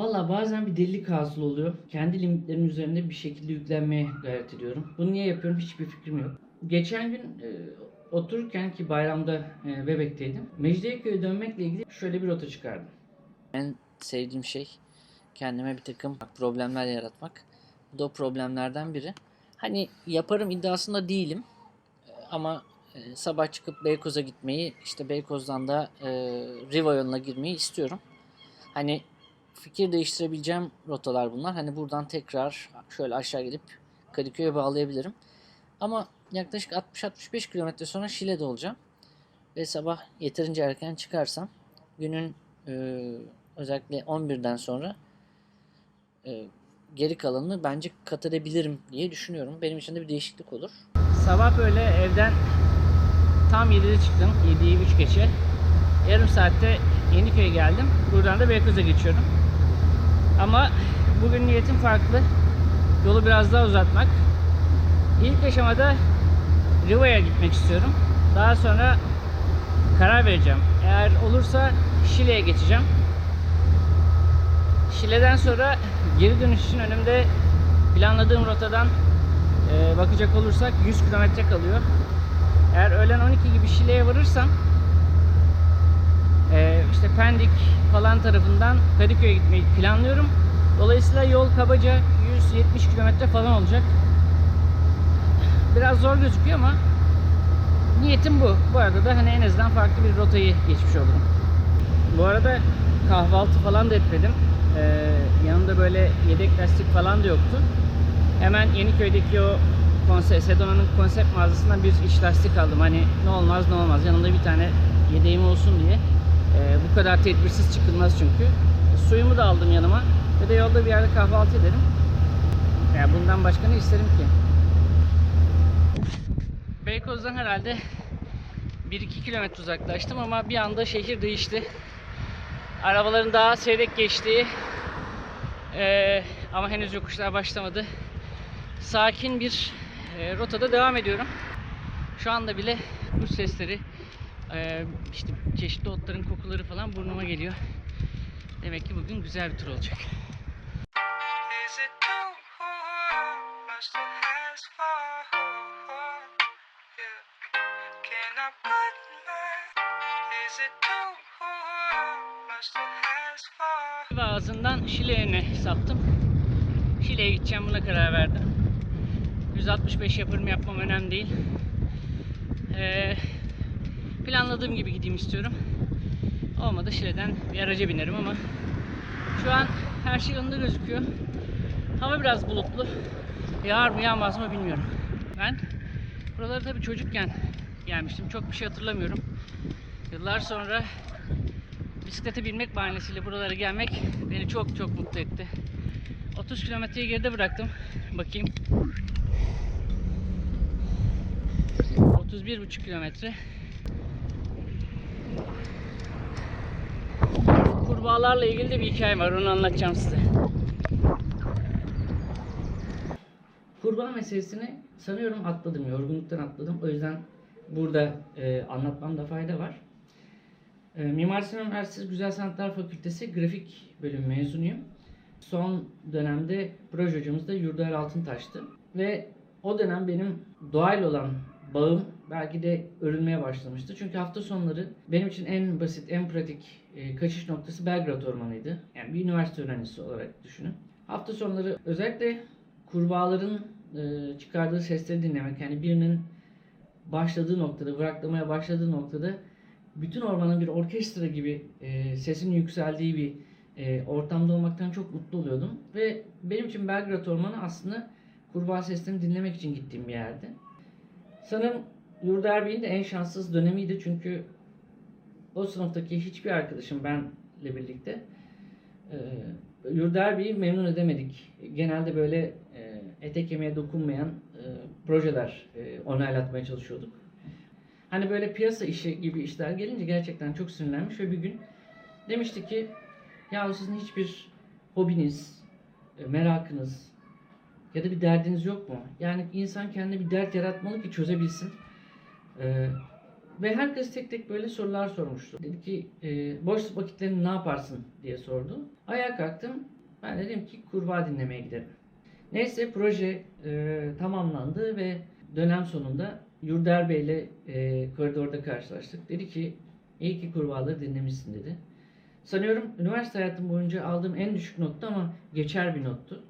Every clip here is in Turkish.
Valla bazen bir delilik hasıl oluyor. Kendi limitlerimin üzerinde bir şekilde yüklenmeye gayret ediyorum. Bunu niye yapıyorum hiçbir fikrim yok. Geçen gün e, otururken ki bayramda e, Bebek'teydim. Mecidiyeköy'e dönmekle ilgili şöyle bir rota çıkardım. En sevdiğim şey kendime bir takım problemler yaratmak. Bu da o problemlerden biri. Hani yaparım iddiasında değilim. Ee, Ama e, sabah çıkıp Beykoz'a gitmeyi, işte Beykoz'dan da e, Riva yoluna girmeyi istiyorum. Hani fikir değiştirebileceğim rotalar bunlar. Hani buradan tekrar şöyle aşağı gidip Kadıköy'e bağlayabilirim. Ama yaklaşık 60-65 kilometre sonra Şile'de olacağım. Ve sabah yeterince erken çıkarsam günün e, özellikle 11'den sonra e, geri kalanını bence kat edebilirim diye düşünüyorum. Benim için de bir değişiklik olur. Sabah böyle evden tam 7'de çıktım. 7'yi 3 geçe. Yarım saatte Yeniköy'e geldim. Buradan da Beykoz'a geçiyorum. Ama bugün niyetim farklı. Yolu biraz daha uzatmak. İlk aşamada Riva'ya gitmek istiyorum. Daha sonra karar vereceğim. Eğer olursa Şile'ye geçeceğim. Şile'den sonra geri dönüş için önümde planladığım rotadan e, bakacak olursak 100 kilometre kalıyor. Eğer öğlen 12 gibi Şile'ye varırsam e, işte Pendik falan tarafından Kadıköy'e gitmeyi planlıyorum. Dolayısıyla yol kabaca 170 kilometre falan olacak. Biraz zor gözüküyor ama niyetim bu. Bu arada da hani en azından farklı bir rotayı geçmiş olurum. Bu arada kahvaltı falan da etmedim. Ee, yanımda böyle yedek lastik falan da yoktu. Hemen Yeniköy'deki o konsept, Sedona'nın konsept mağazasından bir iç lastik aldım. Hani ne olmaz ne olmaz. Yanımda bir tane yedeğim olsun diye. Ee, bu kadar tedbirsiz çıkılmaz çünkü. Suyumu da aldım yanıma. Ve de yolda bir yerde kahvaltı ederim. Yani bundan başka ne isterim ki? Beykoz'dan herhalde 1-2 kilometre uzaklaştım ama bir anda şehir değişti. Arabaların daha seyrek geçtiği eee, ama henüz yokuşlar başlamadı. Sakin bir eee, rotada devam ediyorum. Şu anda bile kuş sesleri, eee, işte çeşitli otların kokuları falan burnuma geliyor. Demek ki bugün güzel bir tur olacak. Ve ağzından Şile'ye saptım. Şile'ye gideceğim buna karar verdim. 165 yaparım yapmam önemli değil. Ee, planladığım gibi gideyim istiyorum. Olmadı Şile'den bir araca binerim ama şu an her şey yolunda gözüküyor. Hava biraz bulutlu. Yağar mı yağmaz mı bilmiyorum. Ben buraları tabii çocukken gelmiştim. Çok bir şey hatırlamıyorum. Yıllar sonra bisiklete binmek bahanesiyle buralara gelmek beni çok çok mutlu etti. 30 kilometreyi geride bıraktım. Bakayım. 31,5 kilometre. Kurbağalarla ilgili de bir hikayem var. Onu anlatacağım size. Kurbağa meselesini sanıyorum atladım. Yorgunluktan atladım. O yüzden burada e, anlatmamda fayda var. E, Mimar Sinan Üniversitesi Güzel Sanatlar Fakültesi Grafik Bölümü mezunuyum. Son dönemde proje hocamız da Yurdaer Altıntaş'tı. Ve o dönem benim doğayla olan bağım belki de örülmeye başlamıştı. Çünkü hafta sonları benim için en basit, en pratik e, kaçış noktası Belgrad Ormanı'ydı. Yani bir üniversite öğrencisi olarak düşünün. Hafta sonları özellikle kurbağaların e, çıkardığı sesleri dinlemek, yani birinin başladığı noktada, bıraklamaya başladığı noktada bütün ormanın bir orkestra gibi e, sesin yükseldiği bir e, ortamda olmaktan çok mutlu oluyordum. Ve benim için Belgrad Ormanı aslında kurbağa seslerini dinlemek için gittiğim bir yerdi. Sanırım Yurda Bey'in de en şanssız dönemiydi çünkü o sınıftaki hiçbir arkadaşım benle birlikte e, Yurda Bey'i memnun edemedik. Genelde böyle e, ete kemiğe dokunmayan e, projeler e, onaylatmaya çalışıyorduk. Hani böyle piyasa işi gibi işler gelince gerçekten çok sinirlenmiş ve bir gün demişti ki ya sizin hiçbir hobiniz, e, merakınız ya da bir derdiniz yok mu? Yani insan kendine bir dert yaratmalı ki çözebilsin. E, Ve herkes tek tek böyle sorular sormuştu. Dedi ki e, boş vakitlerinde ne yaparsın diye sordu. Ayağa kalktım. Ben dedim ki kurbağa dinlemeye giderim. Neyse proje e, tamamlandı ve dönem sonunda Yurder Bey ile e, koridorda karşılaştık. Dedi ki iyi ki kurbağaları dinlemişsin dedi. Sanıyorum üniversite hayatım boyunca aldığım en düşük nokta ama geçer bir nottu.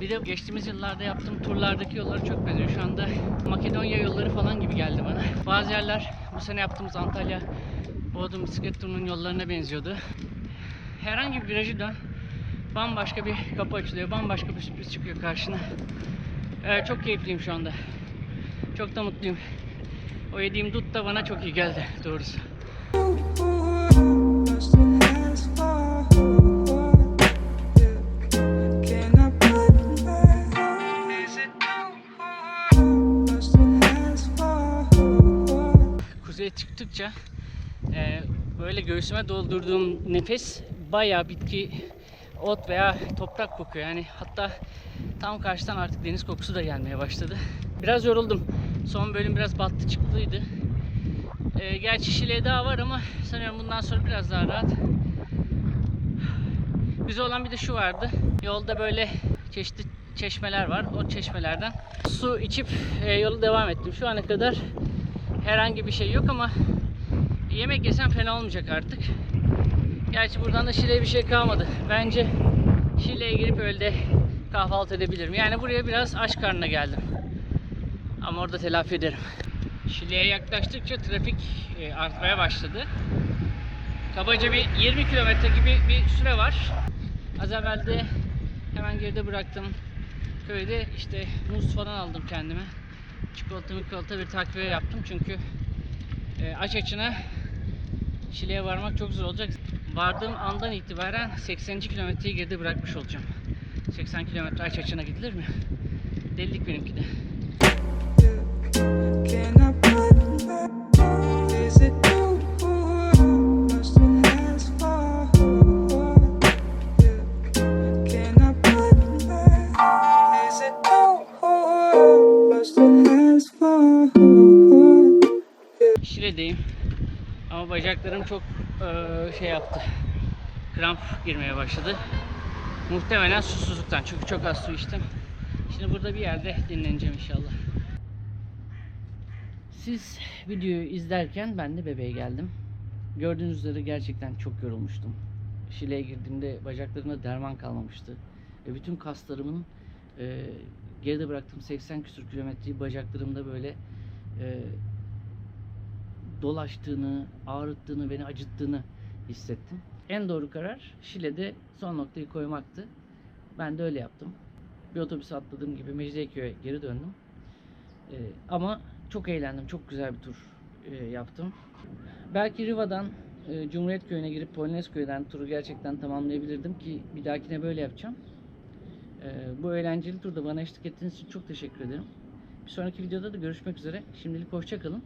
Bir de geçtiğimiz yıllarda yaptığım turlardaki yolları çok benziyor. Şu anda Makedonya yolları falan gibi geldi bana. Bazı yerler bu sene yaptığımız Antalya Bodrum bisiklet turunun yollarına benziyordu. Herhangi bir virajı dön bambaşka bir kapı açılıyor, bambaşka bir sürpriz çıkıyor karşına. Ee, çok keyifliyim şu anda. Çok da mutluyum. O yediğim dut da bana çok iyi geldi doğrusu. Kuzeye çıktıkça e, böyle göğsüme doldurduğum nefes bayağı bitki, ot veya toprak kokuyor. Yani hatta tam karşıdan artık deniz kokusu da gelmeye başladı. Biraz yoruldum. Son bölüm biraz battı çıktıydı. E, gerçi Şile daha var ama sanıyorum bundan sonra biraz daha rahat. Güzel olan bir de şu vardı. Yolda böyle çeşitli çeşmeler var. O çeşmelerden su içip e, yolu devam ettim. Şu ana kadar herhangi bir şey yok ama yemek yesem fena olmayacak artık. Gerçi buradan da Şile'ye bir şey kalmadı. Bence Şile'ye girip öyle kahvaltı edebilirim. Yani buraya biraz aç karnına geldim. Ama orada telafi ederim. Şile'ye yaklaştıkça trafik e, artmaya başladı. Kabaca bir 20 kilometre gibi bir süre var. Az evvel de hemen geride bıraktım. Köyde işte muz falan aldım kendime. Çikolata mikolata bir takviye yaptım çünkü e, aç açına Şile'ye varmak çok zor olacak. Vardığım andan itibaren 80. kilometreyi geride bırakmış olacağım. 80 kilometre aç açına gidilir mi? Delilik benimki de. Şile'deyim. Ama bacaklarım çok eee, şey yaptı. Kramp girmeye başladı. Muhtemelen susuzluktan çünkü çok az su içtim. Şimdi burada bir yerde dinleneceğim inşallah. Siz videoyu izlerken ben de bebeğe geldim. Gördüğünüz üzere gerçekten çok yorulmuştum. Şile'ye girdiğimde bacaklarımda derman kalmamıştı. Ve bütün kaslarımın eee, geride bıraktığım 80 küsür kilometreyi bacaklarımda böyle eee dolaştığını, ağrıttığını, beni acıttığını hissettim. En doğru karar Şile'de son noktayı koymaktı. Ben de öyle yaptım. Bir otobüse atladığım gibi Mecidiyeköy'e geri döndüm. Ee, ama çok eğlendim. Çok güzel bir tur e, yaptım. Belki Riva'dan e, Cumhuriyet Köyü'ne girip Polonezköy'den turu gerçekten tamamlayabilirdim ki bir dahakine böyle yapacağım. Ee, bu eğlenceli turda bana eşlik ettiğiniz için çok teşekkür ederim. Bir sonraki videoda da görüşmek üzere. Şimdilik hoşça kalın.